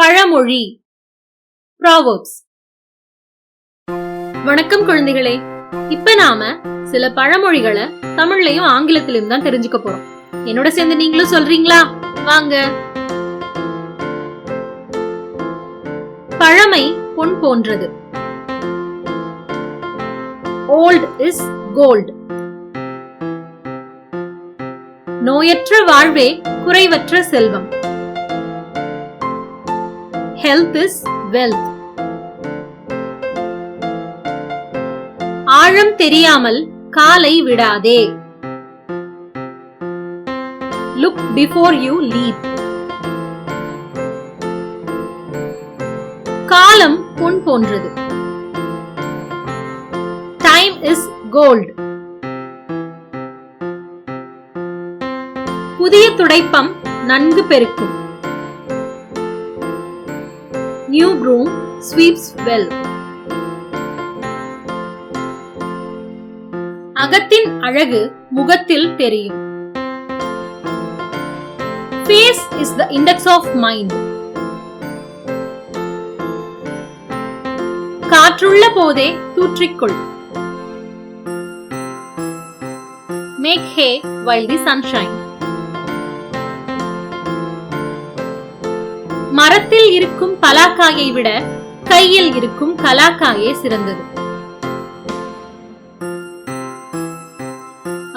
பழமொழி. ப்ராவர்ப்ஸ் வணக்கம் குழந்தைகளே. இப்ப நாம சில பழமொழிகளை தமிழ்லயும் ஆங்கிலத்திலும் தான் தெரிஞ்சுக்க போறோம். என்னோட சேர்ந்து நீங்களும் சொல்றீங்களா? வாங்க. பழமை பொன் போன்றது. ஓல்ட் இஸ் கோல்ட் நோயற்ற வாழ்வே குறைவற்ற செல்வம். ஹெல்த் இஸ் வெல்த் ஆழம் தெரியாமல் காலை விடாதே. லுக் பிஃபோர் யூ லீப் காலம் பொன் போன்றது. டைம் இஸ் கோல்ட் புதிய துடைப்பம் நன்கு பெருக்கும். New broom sweeps well. அகத்தின் அழகு முகத்தில் தெரியும். Face is the index of mind காற்றுள்ள போதே தூற்றிக்கொள். Make hay while the sunshine மரத்தில் இருக்கும் பலாக்காயை விட கையில் இருக்கும் கலாக்காயே சிறந்தது.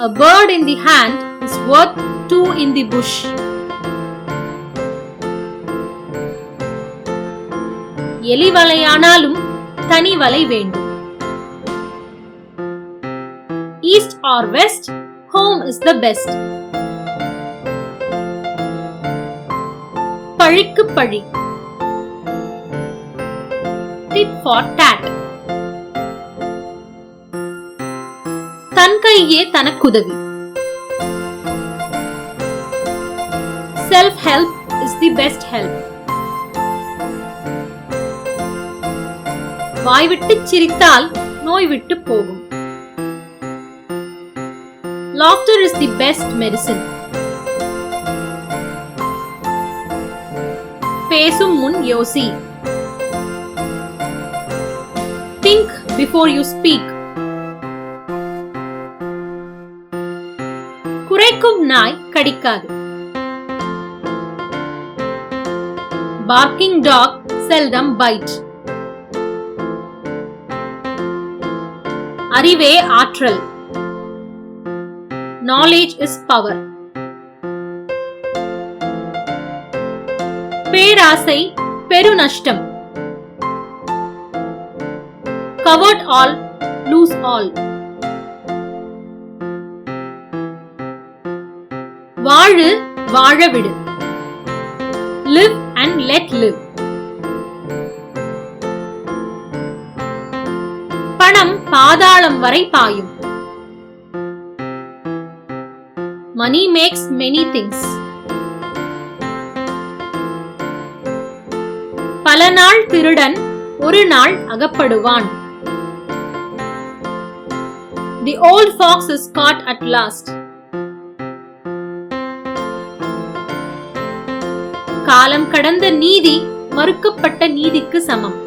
A bird in the hand is worth two in the bush. எலி வலையானாலும் தனி வலை வேண்டும். East or west home is the best பழிக்கு பழி. தன் கையே தனக்குதவி. Self help is the best help வாய்விட்டு சிரித்தால் நோய் விட்டு போகும். Laughter is the best medicine பேசும் முன் யோசி திங்க் பிஃபோர் யூ ஸ்பீக் குறைக்கும் நாய் கடிக்காது பார்க்கிங் டாக் செல்டம் பைட் அறிவே ஆற்றல் நாலேஜ் இஸ் பவர் பேராசை பெருநஷ்டம். கவர்ட் ஆல் லூஸ் ஆல் வாழு வாழ விடு லிவ் அண்ட் லெட் லிவ் பணம் பாதாளம் வரை பாயும். மணி மேக்ஸ் மெனி திங்ஸ் பல நாள் திருடன் ஒரு நாள் அகப்படுவான். The old fox is caught at last காலம் கடந்த நீதி மறுக்கப்பட்ட நீதிக்கு சமம்.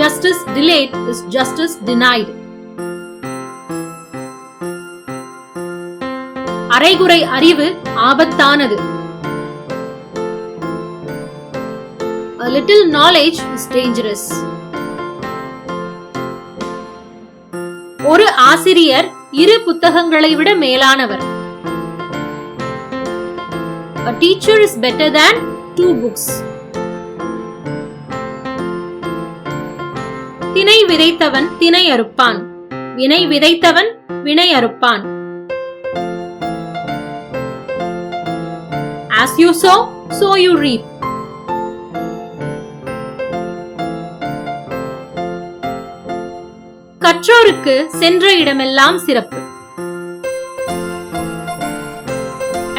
Justice delayed is justice denied அரைகுறை அறிவு ஆபத்தானது. A little knowledge is dangerous. ஒரு ஆசிரியர் இரு புத்தகங்களை விட மேலானவர் A teacher is better than two books. திணை விதைத்தவன் திணை அறுப்பான் வினை விதைத்தவன் வினை அறுப்பான் As you sow, so you reap. கற்றோருக்கு சென்ற இடமெல்லாம் சிறப்பு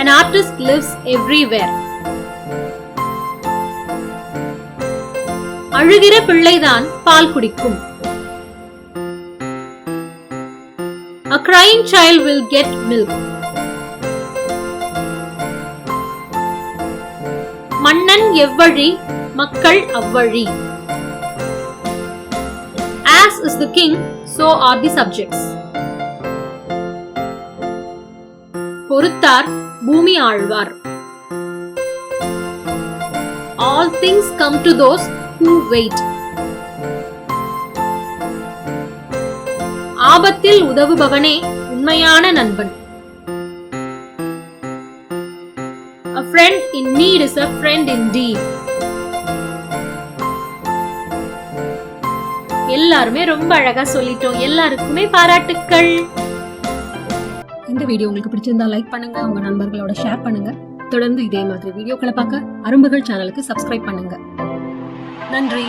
An artist lives everywhere. அழுகிற பிள்ளைதான் பால் குடிக்கும் A crying child will get milk. மன்னன் எவ்வழி மக்கள் அவ்வழி as is the king so are the subjects பொறுத்தார் பூமி Alvar. All things come to those who wait ஆபத்தில் உதவுபவனே உண்மையான நண்பன். A friend in need is a friend indeed. எல்லாருமே ரொம்ப அழகா சொல்லிட்டோம். எல்லாருக்குமே பாராட்டுக்கள். இந்த வீடியோ உங்களுக்கு பிடிச்சிருந்தா லைக் பண்ணுங்க உங்க நண்பர்களோட ஷேர் பண்ணுங்க. தொடர்ந்து இதே மாதிரி வீடியோக்களை பார்க்க அரும்புகள் சேனலுக்கு சப்ஸ்கிரைப் பண்ணுங்க. நன்றி.